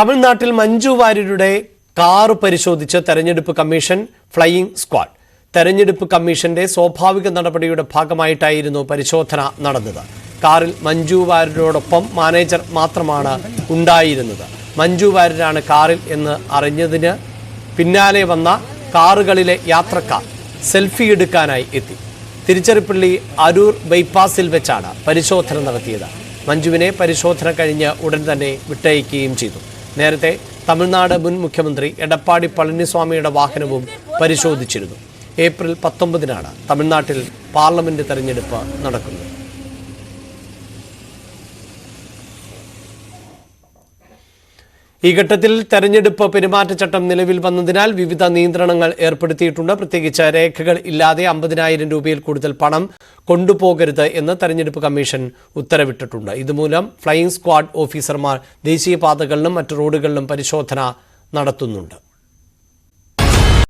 തമിഴ്നാട്ടിൽ മഞ്ജു വാര്യരുടെ കാറ് പരിശോധിച്ച് തെരഞ്ഞെടുപ്പ് കമ്മീഷൻ ഫ്ലൈയിംഗ് സ്ക്വാഡ്. തെരഞ്ഞെടുപ്പ് കമ്മീഷന്റെ സ്വാഭാവിക നടപടിയുടെ ഭാഗമായിട്ടായിരുന്നു പരിശോധന നടന്നത്. കാറിൽ മഞ്ജു വാര്യരോടൊപ്പം മാനേജർ മാത്രമാണ് ഉണ്ടായിരുന്നത്. മഞ്ജു വാര്യരാണ് കാറിൽ എന്ന് അറിഞ്ഞതിന് പിന്നാലെ വന്ന കാറുകളിലെ യാത്രക്കാർ സെൽഫി എടുക്കാനായി എത്തി. തിരുച്ചെറിപ്പള്ളി അരൂർ ബൈപ്പാസിൽ വെച്ചാണ് പരിശോധന നടത്തിയത്. മഞ്ജുവിനെ പരിശോധന കഴിഞ്ഞ് ഉടൻ തന്നെ വിട്ടയക്കുകയും ചെയ്തു. നേരത്തെ തമിഴ്നാട് മുൻ മുഖ്യമന്ത്രി എടപ്പാടി പളനിസ്വാമിയുടെ വാഹനവും പരിശോധിച്ചിരുന്നു. ഏപ്രിൽ പത്തൊമ്പതിനാണ് തമിഴ്നാട്ടിൽ പാർലമെന്റ് തെരഞ്ഞെടുപ്പ് നടക്കുന്നത്. ഈ ഘട്ടത്തിൽ തെരഞ്ഞെടുപ്പ് പെരുമാറ്റച്ചട്ടം നിലവിൽ വന്നതിനാൽ വിവിധ നിയന്ത്രണങ്ങൾ ഏർപ്പെടുത്തിയിട്ടുണ്ട്. പ്രത്യേകിച്ച് രേഖകൾ ഇല്ലാതെ അമ്പതിനായിരം രൂപയിൽ കൂടുതൽ പണം കൊണ്ടുപോകരുത് എന്ന് തെരഞ്ഞെടുപ്പ് കമ്മീഷൻ ഉത്തരവിട്ടിട്ടുണ്ട്. ഇതുമൂലം ഫ്ലൈയിംഗ് സ്ക്വാഡ് ഓഫീസർമാർ ദേശീയപാതകളിലും മറ്റ് റോഡുകളിലും പരിശോധന നടത്തുന്നുണ്ട്.